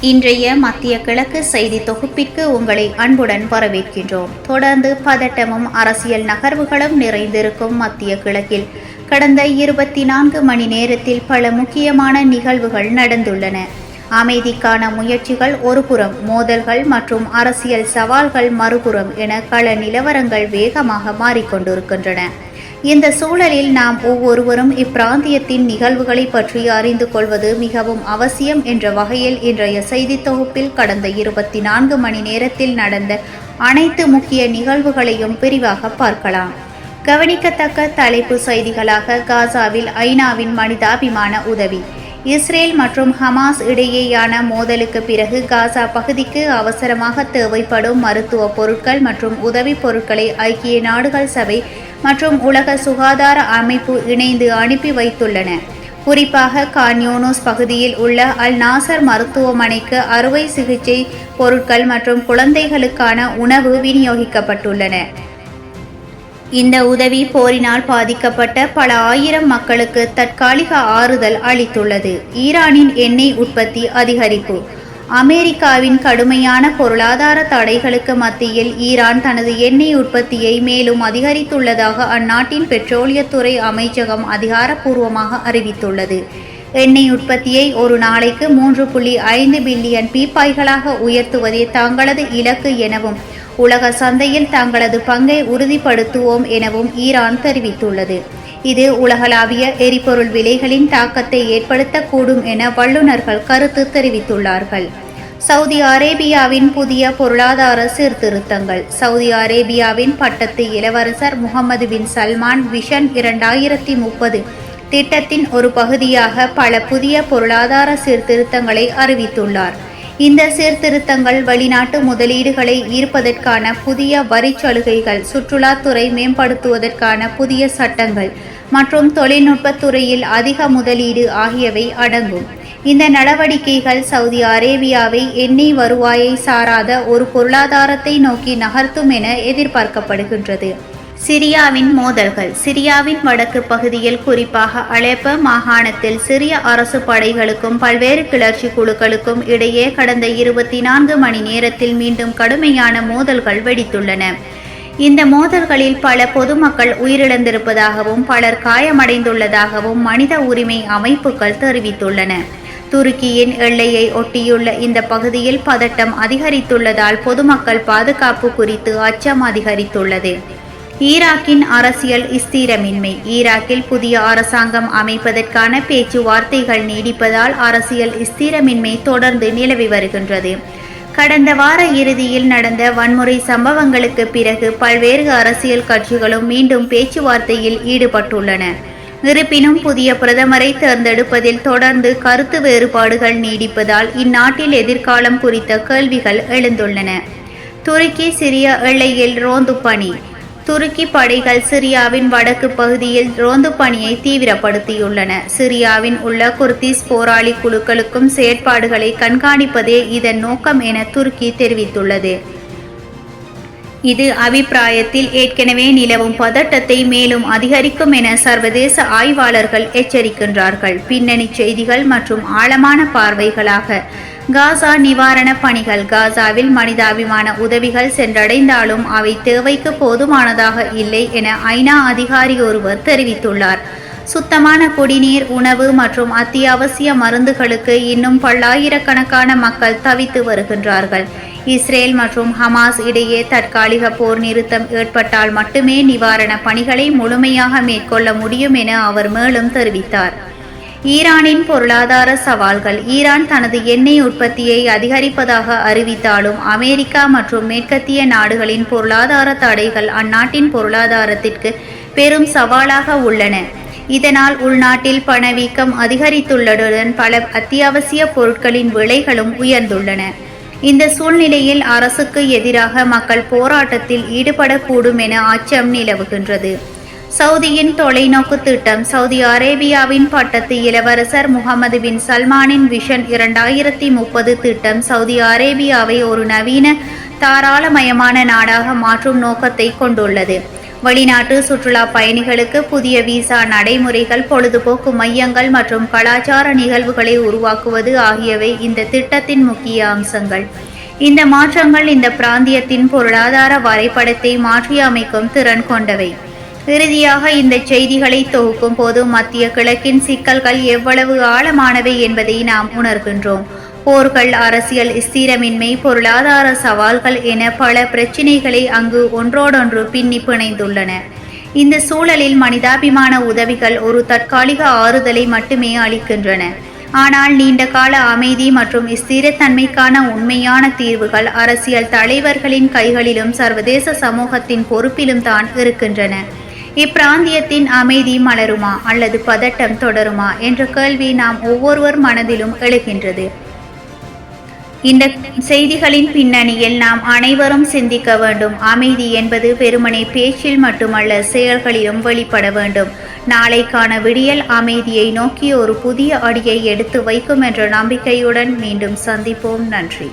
இன்றைய மத்திய கிழக்கு செய்தி தொகுப்பிற்கு உங்களை அன்புடன் வரவேற்கின்றோம். தொடர்ந்து பதட்டமும் அரசியல் நகர்வுகளும் நிறைந்திருக்கும் மத்திய கிழக்கில் கடந்த இருபத்தி நான்கு மணி நேரத்தில் பல முக்கியமான நிகழ்வுகள் நடந்துள்ளன. அமைதிக்கான முயற்சிகள் ஒருபுறம் மோதல்கள் மற்றும் அரசியல் சவால்கள் மறுபுறம் என கள நிலவரங்கள் வேகமாக மாறிக்கொண்டிருக்கின்றன. இந்த சூழலில் நாம் ஒவ்வொருவரும் இப்பிராந்தியத்தின் நிகழ்வுகளை பற்றி அறிந்து கொள்வது மிகவும் அவசியம் என்ற வகையில் இன்றைய செய்தி தொகுப்பில் கடந்த இருபத்தி நான்கு மணி நேரத்தில் நடந்த அனைத்து முக்கிய நிகழ்வுகளையும் விரிவாக பார்க்கலாம். கவனிக்கத்தக்க தலைப்பு செய்திகளாக காசாவில் ஐநாவின் மனிதாபிமான உதவி. இஸ்ரேல் மற்றும் ஹமாஸ் இடையேயான மோதலுக்கு பிறகு காசா பகுதிக்கு அவசரமாக தேவைப்படும் மருத்துவ பொருட்கள் மற்றும் உதவிப் பொருட்களை ஐக்கிய நாடுகள் சபை மற்றும் உலக சுகாதார அமைப்பு இணைந்து அனுப்பி வைத்துள்ளன. குறிப்பாக கான்யோனோஸ் பகுதியில் உள்ள அல் நாசர் மருத்துவமனைக்கு அறுவை சிகிச்சை பொருட்கள் மற்றும் குழந்தைகளுக்கான உணவு விநியோகிக்கப்பட்டுள்ளன. இந்த உதவி போரினால் பாதிக்கப்பட்ட பல ஆயிரம் மக்களுக்கு தற்காலிக ஆறுதல் அளித்துள்ளது. ஈரானின் எண்ணெய் உற்பத்தி அதிகரிப்பு. அமெரிக்காவின் கடுமையான பொருளாதார தடைகளுக்கு மத்தியில் ஈரான் தனது எண்ணெய் உற்பத்தியை மேலும் அதிகரித்துள்ளதாக அந்நாட்டின் பெட்ரோலியத்துறை அமைச்சகம் அதிகாரப்பூர்வமாக அறிவித்துள்ளது. எண்ணெய் உற்பத்தியை ஒரு நாளைக்கு மூன்று புள்ளி ஐந்து பில்லியன் பீப்பாய்களாக உயர்த்துவதே தங்களது இலக்கு எனவும் உலக சந்தையில் தங்களது பங்கை உறுதிப்படுத்துவோம் எனவும் ஈரான் தெரிவித்துள்ளது. இது உலகளாவிய எரிபொருள் விலைகளின் தாக்கத்தை ஏற்படுத்தக்கூடும் என வல்லுநர்கள் கருத்து தெரிவித்துள்ளார்கள். சவுதி அரேபியாவின் புதிய பொருளாதார சீர்திருத்தங்கள். சவுதி அரேபியாவின் பட்டத்து இளவரசர் முகமது பின் சல்மான் விஷன் இரண்டாயிரத்தி முப்பது திட்டத்தின் ஒரு பகுதியாக பல புதிய பொருளாதார சீர்திருத்தங்களை அறிவித்துள்ளார். இந்த சீர்திருத்தங்கள் வெளிநாட்டு முதலீடுகளை ஈர்ப்பதற்கான புதிய வரிச் சலுகைகள் சுற்றுலாத்துறை மேம்படுத்துவதற்கான புதிய சட்டங்கள் மற்றும் தொழில்நுட்பத் துறையில் அதிக முதலீடு ஆகியவை அடங்கும். இந்த நடவடிக்கைகள் சவுதி அரேபியாவை எண்ணெய் வருவாயை சாராத ஒரு பொருளாதாரத்தை நோக்கி நகர்த்தும் என எதிர்பார்க்கப்படுகின்றது. சிரியாவின் மோதல்கள். சிரியாவின் வடக்கு பகுதியில் குறிப்பாக அலேப்ப மாகாணத்தில் சிரிய அரசு படைகளுக்கும் பல்வேறு கிளர்ச்சி குழுக்களுக்கும் இடையே கடந்த இருபத்தி நான்கு மணி நேரத்தில் மீண்டும் கடுமையான மோதல்கள் வெடித்துள்ளன. இந்த மோதல்களில் பல பொதுமக்கள் உயிரிழந்திருப்பதாகவும் பலர் காயமடைந்துள்ளதாகவும் மனித உரிமை அமைப்புகள் தெரிவித்துள்ளன. துருக்கியின் எல்லையை ஒட்டியுள்ள இந்த பகுதியில் பதட்டம் அதிகரித்துள்ளதால் பொதுமக்கள் பாதுகாப்பு குறித்து அச்சம் அதிகரித்துள்ளது. ஈராக்கின் அரசியல் ஸ்திரமின்மை. ஈராக்கில் புதிய அரசாங்கம் அமைப்பதற்கான பேச்சுவார்த்தைகள் நீடிப்பதால் அரசியல் ஸ்திரமின்மை தொடர்ந்து நிலவி வருகின்றது. கடந்த வார இறுதியில் நடந்த வன்முறை சம்பவங்களுக்கு பிறகு பல்வேறு அரசியல் கட்சிகளும் மீண்டும் பேச்சுவார்த்தையில் ஈடுபட்டுள்ளன. இருப்பினும் புதிய பிரதமரை தேர்ந்தெடுப்பதில் தொடர்ந்து கருத்து வேறுபாடுகள் நீடிப்பதால் இந்நாட்டில் எதிர்காலம் குறித்த கேள்விகள் எழுந்துள்ளன. துருக்கி சிரிய எல்லையில் ரோந்து பணி. துருக்கி படைகள் சிரியாவின் வடக்கு பகுதியில் ரோந்து பணியை தீவிரப்படுத்தியுள்ளன. சிரியாவின் உள்ள குர்திஸ் போராளி குழுக்களுக்கும் செயற்பாடுகளை கண்காணிப்பதே இதன் நோக்கம் என துருக்கி தெரிவித்துள்ளது. இது அபிப்பிராயத்தில் ஏற்கனவே நிலவும் பதட்டத்தை மேலும் அதிகரிக்கும் என சர்வதேச ஆய்வாளர்கள் எச்சரிக்கின்றார்கள். பின்னணி செய்திகள் மற்றும் ஆழமான பார்வைகளாக காசா நிவாரண பணிகள் காசாவில் மனிதாபிமான உதவிகள் சென்றடைந்தாலும் அவை தேவைக்கு போதுமானதாக இல்லை என ஐநா அதிகாரி ஒருவர் தெரிவித்துள்ளார். சுத்தமான குடிநீர் உணவு மற்றும் அத்தியாவசிய மருந்துகளுக்கு இன்னும் பல்லாயிரக்கணக்கான மக்கள் தவித்து வருகின்றார்கள். இஸ்ரேல் மற்றும் ஹமாஸ் இடையே தற்காலிக போர் நிறுத்தம் ஏற்பட்டால் மட்டுமே நிவாரண பணிகளை முழுமையாக மேற்கொள்ள முடியும் என அவர் மேலும் தெரிவித்தார். ஈரானின் பொருளாதார சவால்கள். ஈரான் தனது எண்ணெய் உற்பத்தியை அதிகரிப்பதாக அறிவித்தாலும் அமெரிக்கா மற்றும் மேற்கத்திய நாடுகளின் பொருளாதார தடைகள் அந்நாட்டின் பொருளாதாரத்திற்கு பெரும் சவாலாக உள்ளன. இதனால் உள்நாட்டில் பணவீக்கம் அதிகரித்துள்ளதுடன் பல அத்தியாவசிய பொருட்களின் விலைகளும் உயர்ந்துள்ளன. இந்த சூழ்நிலையில் அரசுக்கு எதிராக மக்கள் போராட்டத்தில் ஈடுபடக்கூடும் என அச்சம் நிலவுகின்றது. சவுதியின் தொலைநோக்கு திட்டம் சவுதி அரேபியாவின் பட்டத்து இளவரசர் முகமது பின் சல்மானின் விஷன் இரண்டாயிரத்தி முப்பது திட்டம் சவுதி அரேபியாவை ஒரு நவீன தாராளமயமான நாடாக மாற்றும் நோக்கத்தை கொண்டுள்ளது. வெளிநாட்டு சுற்றுலா பயணிகளுக்கு புதிய விசா நடைமுறைகள் பொழுதுபோக்கு மையங்கள் மற்றும் கலாச்சார நிகழ்வுகளை உருவாக்குவது ஆகியவை இந்த திட்டத்தின் முக்கிய அம்சங்கள். இந்த மாற்றங்கள் இந்த பிராந்தியத்தின் பொருளாதார வரைபடத்தை மாற்றியமைக்கும் திறன் கொண்டவை. இறுதியாக இந்த செய்திகளை தொகுக்கும் போது மத்திய கிழக்கின் சிக்கல்கள் எவ்வளவு ஆழமானவை என்பதை நாம் உணர்கின்றோம். போர்கள் அரசியல் ஸ்திரமின்மை பொருளாதார சவால்கள் என பல பிரச்சினைகளை அங்கு ஒன்றோடொன்று பின்னி பிணைந்துள்ளன. இந்த சூழலில் மனிதாபிமான உதவிகள் ஒரு தற்காலிக ஆறுதலை மட்டுமே அளிக்கின்றன. ஆனால் நீண்ட கால அமைதி மற்றும் ஸ்திரத்தன்மைக்கான உண்மையான தீர்வுகள் அரசியல் தலைவர்களின் கைகளிலும் சர்வதேச சமூகத்தின் பொறுப்பிலும் தான் இருக்கின்றன. இப்பிராந்தியத்தின் அமைதி மலருமா அல்லது பதட்டம் தொடருமா என்ற கேள்வி நாம் ஒவ்வொருவர் மனதிலும் எழுகின்றது. இந்த செய்திகளின் பின்னணியில் நாம் அனைவரும் சிந்திக்க வேண்டும். அமைதி என்பது பெருமனை பேச்சில் மட்டுமல்ல செயல்களிலும் வெளிப்பட வேண்டும். நாளைக்கான விடியல் அமைதியை நோக்கி ஒரு புதிய அடியை எடுத்து வைக்கும் என்ற நம்பிக்கையுடன் மீண்டும் சந்திப்போம். நன்றி.